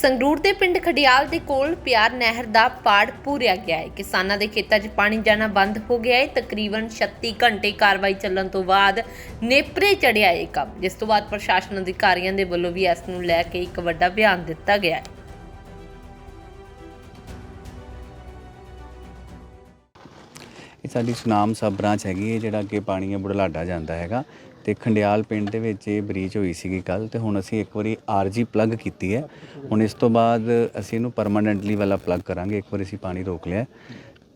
ਸੰਗਰੂਰ ਦੇ ਪਿੰਡ ਖਡਿਆਲ ਦੇ ਕੋਲ ਪਿਆਰ ਨਹਿਰ ਦਾ ਪਾੜ ਪੂਰਿਆ ਗਿਆ ਹੈ। ਕਿਸਾਨਾਂ ਦੇ ਖੇਤਾਂ 'ਚ ਪਾਣੀ ਜਾਣਾ ਬੰਦ ਹੋ ਗਿਆ ਹੈ। ਤਕਰੀਬਨ 36 ਘੰਟੇ ਕਾਰਵਾਈ ਚੱਲਣ ਤੋਂ ਬਾਅਦ ਨੇਪਰੇ ਚੜਿਆ ਇਹ ਕੰਮ, ਜਿਸ ਤੋਂ ਬਾਅਦ ਪ੍ਰਸ਼ਾਸਨ ਅਧਿਕਾਰੀਆਂ ਦੇ ਵੱਲੋਂ ਵੀ ਇਸ ਨੂੰ ਲੈ ਕੇ ਇੱਕ ਵੱਡਾ ਬਿਆਨ ਦਿੱਤਾ ਗਿਆ ਹੈ। ਇਹ ਸਾਡੀ ਸੁਨਾਮ ਸਬ ਬ੍ਰਾਂਚ ਹੈਗੀ ਹੈ, ਜਿਹੜਾ ਅੱਗੇ ਪਾਣੀ ਹੈ ਬੁਢਲਾਡਾ ਜਾਂਦਾ ਹੈਗਾ। ਤੇ ਖੰਡਿਆਲ ਪਿੰਡ ਦੇ ਵਿੱਚ ਇਹ ਬਰੀਚ ਹੋਈ ਸੀਗੀ ਕੱਲ ਤੇ ਹੁਣ ਅਸੀਂ ਇੱਕ ਵਾਰੀ ਆਰਜੀ ਪਲੱਗ ਕੀਤੀ ਹੈ। ਹੁਣ ਇਸ ਤੋਂ ਬਾਅਦ ਅਸੀਂ ਇਹਨੂੰ ਪਰਮਾਨੈਂਟਲੀ ਵਾਲਾ ਪਲੱਗ ਕਰਾਂਗੇ। ਇੱਕ ਵਾਰੀ ਅਸੀਂ ਪਾਣੀ ਰੋਕ ਲਿਆ।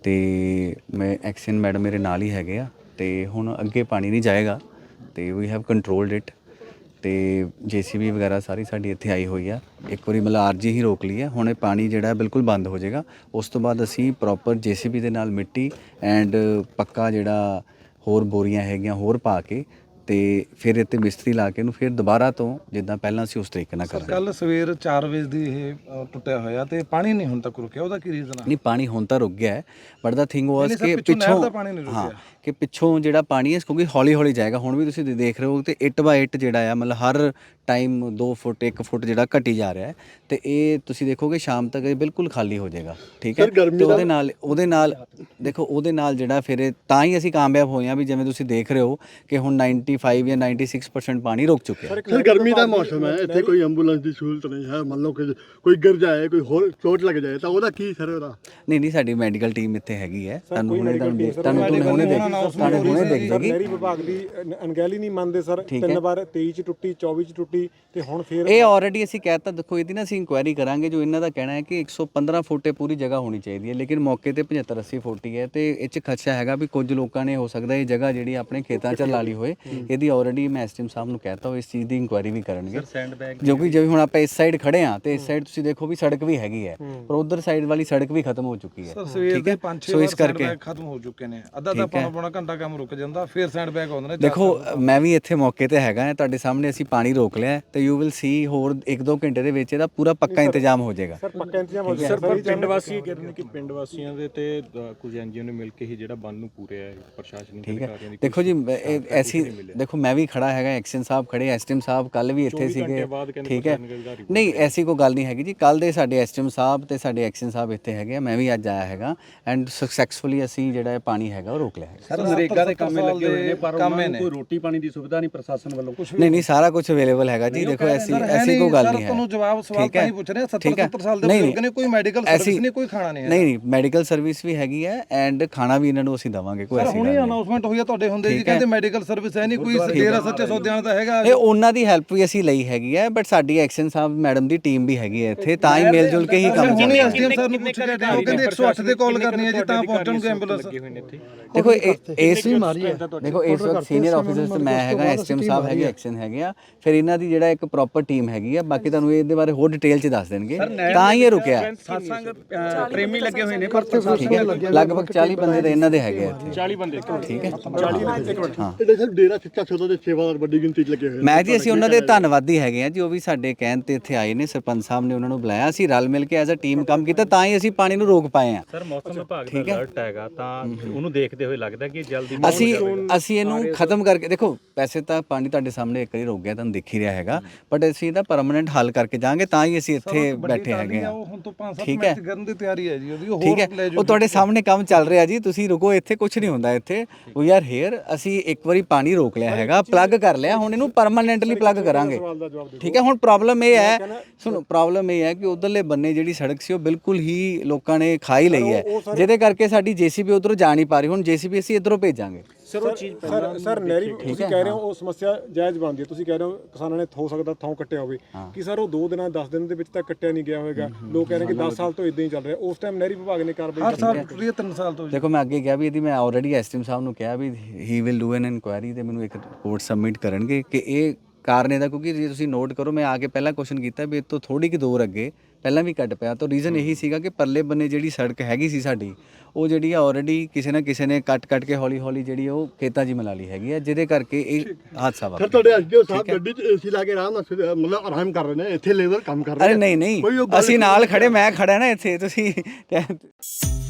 ਤੇ ਮੈਂ ਐਕਸ਼ਨ ਮੈਡਮ ਮੇਰੇ ਨਾਲ ਹੀ ਹੈਗੇ ਆ। ਤੇ ਹੁਣ ਅੱਗੇ ਪਾਣੀ ਨਹੀਂ ਜਾਏਗਾ। ਤੇ ਵੀ ਹੈਵ ਕੰਟਰੋਲਡ ਇਟ ਤੇ ਜੀਸੀਬੀ ਵਗੈਰਾ ਸਾਰੀ ਸਾਡੀ ਇੱਥੇ ਆਈ ਹੋਈ ਆ। ਇੱਕ ਵਾਰੀ ਮਤਲਬ ਆਰਜੀ ਹੀ ਰੋਕ ਲਈ ਹੈ ਹੁਣ ਇਹ ਪਾਣੀ ਜਿਹੜਾ ਬਿਲਕੁਲ ਬੰਦ ਹੋ ਜਾਏਗਾ। ਉਸ ਤੋਂ ਬਾਅਦ ਅਸੀਂ ਪ੍ਰੋਪਰ ਜੀਸੀਬੀ ਦੇ ਨਾਲ ਮਿੱਟੀ ਐਂਡ ਪੱਕਾ ਜਿਹੜਾ ਹੋਰ ਬੋਰੀਆਂ ਹੈਗੀਆਂ ਹੋਰ ਪਾ ਕੇ ਤੇ ਫਿਰ ਇੱਥੇ ਮਿਸਤਰੀ ਲਾ ਕੇ ਇਹਨੂੰ ਫਿਰ ਦੁਬਾਰਾ ਤੋਂ ਜਿੱਦਾਂ ਪਹਿਲਾਂ ਸੀ ਉਸ ਤਰੀਕੇ ਨਾਲ ਕਰਾਂਗੇ। ਕੱਲ ਸਵੇਰ 4 ਵਜੇ ਦੀ ਇਹ ਅ, ਟੁੱਟਿਆ ਹੋਇਆ ਤੇ ਪਾਣੀ ਨਹੀਂ ਹੁਣ ਤੱਕ ਰੁਕਿਆ ਉਹਦਾ ਕੀ ਰੀਜ਼ਨ ਆ? ਨਹੀਂ ਪਾਣੀ ਹੁਣ ਤਾਂ ਰੁਕ ਗਿਆ ਹੈ ਬਟ ਦਾ ਥਿੰਗ ਵਾਸ ਨਹੀਂ ਸਰ, ਕਿ ਪਿੱਛੋਂ ਨਹਿਰ ਦਾ ਪਾਣੀ ਨਹੀਂ ਰੁਕਿਆ। ਕਿ ਪਿੱਛੋਂ ਜਿਹੜਾ ਪਾਣੀ ਹੈ ਕਿਉਂਕਿ ਹੌਲੀ ਹੌਲੀ ਜਾਏਗਾ ਹੁਣ ਵੀ ਤੁਸੀਂ ਦੇ- ਦੇਖ ਰਹੇ ਹੋ ਤੇ ਇੱਟ ਬਾਈ ਇੱਟ ਜਿਹੜਾ ਆ ਮਤਲਬ ਹਰ ਟਾਈਮ 2 ਫੁੱਟ 1 ਫੁੱਟ ਜਿਹੜਾ ਘਟੀ ਜਾ ਰਿਹਾ ਹੈ ਤੇ ਇਹ ਤੁਸੀਂ ਦੇਖੋਗੇ ਸ਼ਾਮ ਤੱਕ ਇਹ ਬਿਲਕੁਲ ਖਾਲੀ ਹੋ ਜਾਏਗਾ ਠੀਕ ਹੈ? ਤੇ ਉਹਦੇ ਨਾਲ ਉਹਦੇ ਨਾਲ ਦੇਖੋ ਉਹਦੇ ਨਾਲ ਜਿਹੜਾ ਫਿਰ ਇਹ- ਤਾਂ ਹੀ ਅਸੀਂ ਕਾਮਯਾਬ ਹੋਏ ਆ ਵੀ ਜਿਵੇਂ ਤੁਸੀਂ ਦੇਖ ਰਹੇ ਹੋ ਕਿ ਹੁਣ 95 ਜਾਂ 96% ਪਾਣੀ ਰੁਕ ਚੁੱਕਿਆ। ਹੈ ਸਰ ਗਰਮੀ ਦਾ ਮੌਸਮ ਹੈ ਇੱਥੇ ਕੋਈ ਐਂਬੂਲੈਂਸ ਦੀ ਸਹੂਲਤ ਨਹੀਂ ਹੈ ਮੰਨ ਲਓ ਕਿ ਕੋਈ ਗਿਰ ਜਾਏ ਕੋਈ ਹੋਰ ਚੋਟ ਲੱਗ ਜਾਏ ਤਾਂ ਉਹਦਾ ਕੀ ਸਰ ਉਹਦਾ? ਨਹੀਂ ਨਹੀਂ ਸਾਡੀ ਮੈਡੀਕਲ ਟੀਮ ਇੱਥੇ ਹੈਗੀ ਹੈ। ਤੁਹਾਨੂੰ ਹੁਣੇ ਤੁਹਾਨੂੰ ਦੇਖ ਤੁਹਾਨੂੰ ਤੁਹਾਨੂੰ ਹੁਣੇ ਦੇਖ ਤੁਹਾਨੂੰ ਹੁਣੇ ਦੇਖ। ਜਾਏਗੀ ਨਹਿਰੀ ਵਿਭਾਗ ਦੀ ਅਣਗਹਿਲੀ ਨਹੀਂ ਮੰਨਦੇ ਸਰ। ਤਿੰਨ। ਵਾਰ 23 ਚ ਟੁੱਟੀ 24 ਚ ਟੁੱਟੀ ਤੇ ਹੁਣ ਫੇਰ ਇਹ ਆਲਰੇਡੀ ਅਸੀਂ ਕਹਿਤਾ ਦੇਖੋ ਇਹਦੀ ਨਾ ਅਸੀਂ ਇਨਕੁਆਇਰੀ ਕਰਾਂਗੇ ਜੋ ਇਹਨਾਂ ਦਾ ਕਹਿਣਾ ਹੈ ਕਿ 115 ਫੁੱਟ ਪੂਰੀ ਜਗ੍ਹਾ ਹੋਣੀ ਚਾਹੀਦੀ ਹੈ ਲੇਕਿਨ ਮੌਕੇ ਤੇ 75 80 ਫੁੱਟ ਹੀ ਹੈ ਤੇ ਇਹ ਚ ਖਦਸ਼ਾ ਹੈਗਾ ਵੀ ਕੁਝ ਲੋਕਾਂ ਨੇ ਹੋ ਸਕਦਾ ਇਹ ਜਗ੍ਹਾ ਜਿਹੜੀ ਆਪਣੇ ਖੇਤਾਂ 'ਚ ਲਾ ਲਈ ਹੋਏ ਇਹਦੀ ਆਲਰੇਡੀ ਮੈਂ ਐਸਟੀਐਮ ਸਾਹਿਬ ਨੂੰ ਕਹਿਤਾ ਉਹ ਇਸ ਚੀਜ਼ ਦੀ ਇਨਕੁਆਇਰੀ ਵੀ ਕਰਨਗੇ। ਜੋ ਕਿ ਜਿਵੇਂ ਹੁਣ ਆਪਾਂ ਇਸ ਸਾਈਡ ਖੜੇ ਆ ਤੇ ਇਸ ਸਾਈਡ ਤੁਸੀਂ ਦੇਖੋ ਵੀ ਸੜਕ ਵੀ ਹੈਗੀ ਹੈ ਪਰ ਉਧਰ ਸਾਈਡ ਵਾਲੀ ਸੜਕ ਵੀ ਖਤਮ ਹੋ ਚੁੱਕੀ ਹੈ। ਠੀਕ ਹੈ? 5-6 ਸੋ ਇਸ ਕਰਕੇ ਖਤਮ ਹੋ ਚੁੱਕੇ ਨੇ। ਅੱਧਾ ਤਾਂ ਪੌਣਾ ਪੌਣਾ ਘੰਟਾ ਕੰਮ ਰੁਕ ਜਾਂਦਾ ਫਿਰ ਸੈਂਡਬੈਗ ਆਉਂਦੇ ਨੇ ਦੇਖੋ ਮੈਂ ਵੀ ਇੱਥੇ ਮੌਕੇ ਤੇ ਹੈਗਾ ਹਾਂ ਤੁਹਾਡੇ ਸਾਹਮਣੇ ਅਸੀਂ ਪਾਣੀ ਰੋਕ ਲਿਆ ਤੇ ਯੂ ਵਿਲ ਸੀ ਹੋਰ 1-2 ਘੰਟੇ ਦੇ ਵਿੱਚ ਇਹਦਾ ਪੂਰਾ ਪੱਕਾ ਇੰਤਜ਼ਾਮ ਹੋ ਜਾਏਗਾ। ਸਰ ਪੱਕਾ ਇੰਤਜ਼ਾਮ ਹੋ ਗਿਆ ਸਰ ਪਿੰਡ ਵਾਸੀ ਕਹਿ ਰਹੇ ਨੇ ਕਿ ਪਿੰਡ ਵਾਸੀਆਂ ਦੇ ਤੇ ਕੁਝ ਐਨਜੀਓ ਨੇ ਮਿਲ ਕੇ ਹੀ ਜਿਹੜਾ ਬੰਨ ਨੂੰ ਪੂਰਿਆ ਹੈ ਪ੍ਰਸ਼ਾਸਨਿਕ ਠੀਕ ਹੈ। ਦੇਖੋ ਜੀ ਐਸੀ ਦੇਖੋ ਮੈਂ ਵੀ ਖੜਾ ਹੈਗਾ ਐਕਸ਼ਨ ਸਾਹਿਬ ਖੜੇ ਐਸਟੀਐਮ ਸਾਹਿਬ ਕੱਲ ਵੀ ਇੱਥੇ ਸੀਗੇ। ਠੀਕ ਹੈ? ਨਹੀਂ ਐਸੀ ਕੋਈ ਗੱਲ ਨਹੀਂ ਹੈਗੀ ਜੀ। ਕੱਲ ਦੇ ਸਾਡੇ ਐਸਟੀਐਮ ਸਾਹਿਬ ਤੇ ਸਾਡੇ ਐਕਸ਼ਨ ਸਾਹਿਬ ਇੱਥੇ ਹੈਗੇ ਮੈਂ ਵੀ ਅੱਜ ਆਇਆ ਹੈਗਾ। ਐਂਡ ਸਕਸੈਸਫੁਲੀ ਅਸੀਂ ਜਿਹੜਾ ਇਹ ਪਾਣੀ ਹੈਗਾ ਉਹ ਰੋਕ ਲਿਆ ਹੈ ਸਰ ਨਰੇਗਾ ਦੇ ਕੰਮੇ ਲੱਗੇ ਹੋਏ ਨੇ ਪਰ ਕੰਮੇ ਨੇ ਕੋਈ ਰੋਟੀ ਪਾਣੀ ਦੀ ਸੁਵਿਧਾ ਨਹੀਂ ਪ੍ਰਸ਼ਾਸਨ ਵੱਲੋਂ? ਨਹੀਂ ਨਹੀਂ ਸਾਰਾ ਕੁਝ ਅਵੇਲੇਬਲ ਹੈਗਾ ਜੀ। ਦੇਖੋ ਐਸੀ ਐਸੀ ਕੋਈ ਗੱਲ ਨਹੀਂ ਹੈ। ਤੁਹਾਨੂੰ ਜਵਾਬ ਸਵਾਲ ਹੈ? ਤਾਂ ਹੀ? ਪੁੱਛ ਰਹੇ 70 ਠੀਕ ਹੈ? 70 ਸਾਲ ਦੇ ਬਜ਼ੁਰਗ ਨੇ ਕੋਈ ਮੈਡੀਕਲ ਸਰਵਿਸ ਨਹੀਂ ਕੋਈ ਖਾਣਾ ਨਹੀਂ ਹੈ। ਨਹੀਂ ਨਹੀਂ ਮੈਡੀਕਲ ਸਰਵਿਸ ਵੀ ਹੈਗੀ ਹੈ ਐਂਡ ਖਾਣਾ ਵੀ ਇਹਨਾਂ ਨੂੰ ਅਸੀਂ ਦਵਾਂਗੇ ਕੋਈ ਐਸੀ ਗੱਲ ਨਹੀਂ ਅਨਾਉਂਸਮੈਂਟ ਹੋਈ ਆ ਤੁਹਾਡੇ ਹੁੰਦੇ ਜੀ ਹੈ। ਕਹਿੰਦੇ ਮੈਡੀਕਲ ਸਰਵਿਸ ਹੈ ਨਹੀਂ ਕੋਈ ਡੇਰਾ ਸੱਚੇ ਸੌਦਿਆਂ ਦਾ ਹੈਗਾ ਇਹ ਉਹਨਾਂ ਦੀ ਹੈਲਪ ਵੀ ਅਸੀਂ ਲਈ ਹੈਗੀ ਹੈ ਬਟ ਸਾਡੀ ਐਕਸ਼ਨ ਸਾਹਿਬ ਮੈਡਮ ਦੀ ਟੀਮ ਵੀ ਹੈਗੀ ਹੈ ਇੱਥੇ ਤਾਂ ਹੀ ਮਿਲ ਜੁਲ ਕੇ ਹੀ ਕੰਮ ਹੁਣੇ ਚੱਲਦਾ। ਐਸਡੀਐਮ ਸਰ ਨੂੰ? ਪੁੱਛ ਕੇ ਉਹ ਕਹਿੰਦੇ 108 ਤੇ ਕਾਲ ਕਰਨੀ ਹੈ ਜੀ ਤਾਂ ਪਹੁੰਚਣਗੇ ਐਂਬੂਲੈਂਸ ਲੱਗੇ ਹੋਏ ਨੇ ਇੱਥੇ? ਦੇਖੋ ਇਹ- ਇਸ ਦੇਖੋ ਇਸ ਵਕਤ ਸੀਨੀਅਰ ਆਫੀਸਰਸ ਤੇ ਮੈਂ ਹੈਗਾ ਐਸਟੀਐਮ ਸਾਹਿਬ ਹੈਗੇ ਐਕਸ਼ਨ ਹੈਗੇ ਆ। ਫਿਰ ਇਹਨਾਂ ਦੀ ਜਿਹੜਾ ਇੱਕ ਪ੍ਰੋਪਰ ਟੀਮ ਹੈਗੀ ਆ ਬਾਕੀ ਤੁਹਾਨੂੰ ਇਹਦੇ ਬਾਰੇ ਹੋਰ ਡਿਟੇਲ ਚ ਦੱਸ ਦੇਣਗੇ। ਤਾਂ ਹੀ ਇਹ ਰੁਕਿਆ। ਸਾਸੰਗ ਪ੍ਰੇਮੀ ਲੱਗੇ ਹੋਏ ਨੇ ਪਰ ਠੀਕ ਹੈ ਲਗਭਗ 40 ਬੰਦੇ ਤਾਂ ਇਹਨਾਂ ਦੇ ਹੈਗੇ ਆ ਇੱਥੇ। 40 ਬੰਦੇ ਠੀਕ ਹੈ। ਹਾਂ। ਇਹਦੇ ਸਰ ਡੇਰਾ ਸੌਦਾ ਦੇ ਸੇਵਾਦਾਰ ਵੱਡੀ ਗਿਣਤੀ 'ਚ ਲੱਗੇ ਹੋਏ ਨੇ। ਮੈਂ ਜੀ ਅਸੀਂ ਉਹਨਾਂ ਦੇ ਧੰਨਵਾਦੀ ਹੈਗੇ ਆ ਜੀ ਉਹ ਵੀ ਸਾਡੇ ਕਹਿਣ ਤੇ ਇੱਥੇ ਆਏ ਨੇ ਸਰਪੰਚ ਸਾਹਿਬ ਨੇ ਉਹਨਾਂ ਨੂੰ ਬੁਲਾਇਆ ਅਸੀਂ ਰਲ ਮਿਲ ਕੇ ਐਜ਼ ਅ ਟੀਮ ਕੰਮ ਕੀਤਾ ਤਾਂ ਹੀ ਅਸੀਂ ਪਾਣੀ ਨੂੰ ਰੋਕ ਪਾਏ ਆ ਸਰ ਮੌਸਮ ਵਿਭਾਗ ਦਾ ਅਲਰਟ ਹੈਗਾ ਤਾਂ ਉਹਨੂੰ ਦੇਖਦੇ ਹੋਏ ਲੱਗਦਾ ਕਿ ਜਲਦੀ ਅਸੀਂ ਅਸੀਂ ਇਹਨੂੰ ਖਤਮ ਕਰਕੇ ਦੇਖੋ ਵੈਸੇ ਤਾਂ ਪਾਣੀ ਤੁਹਾਡੇ ਸਾਹਮਣੇ ਇੱਕ ਵਾਰੀ ਰੁਕ ਗਿਆ ਤੁਹਾਨੂੰ ਦਿਖ ਹੀ ਰਿਹਾ ਹੈਗਾ ਬਟ ਅਸੀਂ ਇਹਦਾ ਪਰਮਨੈਂਟ ਹੱਲ ਕਰਕੇ ਜਾਾਂਗੇ ਤਾਂ ਹੀ ਅਸੀਂ ਇੱਥੇ ਬੈਠੇ ਹੈਗੇ ਆ ਉਹ ਹੁਣ ਤੋਂ 5-7 ਠੀਕ ਹੈ। ਮਿੰਟ ਕਰਨ ਦੀ ਤਿਆਰੀ ਹੈ ਜੀ ਉਹਦੀ ਉਹ ਠੀਕ ਹੋਰ ਲੈ ਹੈ ਉਹ ਤੁਹਾਡੇ ਸਾਹਮਣੇ ਕੰਮ ਚੱਲ ਰਿਹਾ ਜੀ ਤੁਸੀਂ ਰੁਕੋ ਇੱਥੇ ਕੁਝ ਨਹੀਂ ਹੁੰਦਾ ਇੱਥੇ। ਵੀ ਆਰ ਹੇਅਰ ਅਸੀਂ ਇੱਕ ਵਾਰੀ ਪਾਣੀ ਰੋਕ ਲਿਆ। ਹੈਗਾ ਪਲੱਗ ਕਰ ਲਿਆ ਹੁਣ ਇਹਨੂੰ ਪਰਮਨੈਂਟਲੀ ਪਲੱਗ ਕਰਾਂਗੇ। ਠੀਕ ਹੈ ਹੁਣ ਪ੍ਰੋਬਲਮ ਇਹ ਹੈ ਸੁਣੋ ਪ੍ਰੋਬਲਮ ਇਹ ਹੈ ਕਿ ਉਧਰਲੇ ਬੰਨੇ ਜਿਹੜੀ ਸੜਕ ਸੀ ਉਹ ਬਿਲਕੁਲ ਹੀ ਲੋਕਾਂ ਨੇ ਖਾਈ ਲਈ ਹੈ। ਜਿਹਦੇ ਕਰਕੇ ਸਾਡੀ ਜੀਸੀਬੀ ਉਧਰੋਂ ਜਾ ਨਹੀਂ ਪਾ ਰਹੀ ਹੁਣ ਜੀਸੀਬੀ ਅਸੀਂ ਇਧਰੋਂ ਭੇਜਾਂਗੇ। ਸਰ ਉਹ ਚੀਜ਼ ਸਰ ਸਰ ਨਹਿਰੀ ਤੁਸੀਂ ਕਹਿ ਰਹੇ ਹੋ। ਉਹ ਸਮੱਸਿਆ ਜਾਇਜ਼ ਬਣਦੀ ਹੈ। ਤੁਸੀਂ ਕਹਿ ਰਹੇ ਹੋ ਕਿਸਾਨਾਂ ਨੇ ਹੋ ਸਕਦਾ ਥਾਂ ਕੱਟਿਆ ਹੋਵੇ। ਕਿ ਸਰ ਉਹ 2 ਦਿਨਾਂ 10 ਦਿਨ ਦੇ ਵਿੱਚ ਤਾਂ ਕੱਟਿਆ ਨਹੀਂ ਗਿਆ ਹੋਵੇਗਾ। ਲੋਕ ਕਹਿ ਰਹੇ ਕਿ 10 ਸਾਲ ਤੋਂ ਇਦਾਂ ਹੀ ਚੱਲ ਰਿਹਾ। ਉਸ ਟਾਈਮ ਨਹਿਰੀ ਵਿਭਾਗ ਨੇ ਕਾਰਵਾਈ ਹਰ ਸਾਲ ਟੁੱਟ ਰਹੀ ਹੈ 3 ਸਾਲ ਤੋਂ। ਦੇਖੋ ਮੈਂ ਅੱਗੇ ਕਿਹਾ ਵੀ ਇਹਦੀ ਮੈਂ ਆਲਰੇਡੀ ਐਸਟੀਮ ਸਾਹਿਬ ਨੂੰ ਕਿਹਾ ਵੀ he will do an enquiry ਤੇ ਮੈਨੂੰ ਇੱਕ ਰਿਪੋਰਟ ਸਬਮਿਟ ਕਰਨਗੇ ਕਿ ਇਹ ਕਾਰਨ ਇਹਦਾ ਕਿਉਂਕਿ ਜੇ ਤੁਸੀਂ ਨੋਟ ਕਰੋ ਮੈਂ ਆ ਕੇ ਪਹਿਲਾਂ ਕੁਐਸਚਨ ਕੀਤਾ ਵੀ ਇਹ ਤੋਂ ਥੋੜੀ ਕਿ ਦੂਰ ਅੱਗੇ ਪਹਿਲਾਂ ਵੀ ਕੱਟ ਪਿਆ ਤਾਂ ਰੀਜ਼ਨ ਇਹੀ ਸੀਗਾ ਕਿ ਪਰਲੇ ਬੰਨੇ ਜਿਹੜੀ ਸੜਕ ਹੈਗੀ ਸੀ ਸਾਡੀ ਉਹ ਜਿਹੜੀ ਆ ਆਲਰੇਡੀ ਕਿਸੇ ਨਾ ਕਿਸੇ ਨੇ ਕੱਟ ਕੱਟ ਕੇ ਹੌਲੀ ਹੌਲੀ ਜਿਹੜੀ ਉਹ ਖੇਤਾਂ 'ਚ ਹੀ ਮਿਲਾ ਲਈ ਹੈਗੀ ਆ ਜਿਹਦੇ ਕਰਕੇ ਇਹ ਹਾਦਸਾ ਸਰ ਵਾਪਰਿਆ ਤੁਹਾਡੇ ਐਸਡੀਓ ਸਾਹਿਬ ਗੱਡੀ 'ਚ ਏਸੀ ਲਾ ਕੇ ਆਰਾਮ ਨਾਲ ਮਤਲਬ ਆਰਾਮ ਕਰ ਰਹੇ ਨੇ ਇੱਥੇ ਲੇਬਰ ਕੰਮ ਕਰ ਰਹੇ ਅਰੇ ਨਹੀਂ ਕੋਈ ਉਹ ਨਹੀਂ ਗੱਲ ਅਸੀਂ ਨਾਲ ਖੜੇ ਮੈਂ ਖੜਾ ਨਾ ਇੱਥੇ ਤੁਸੀਂ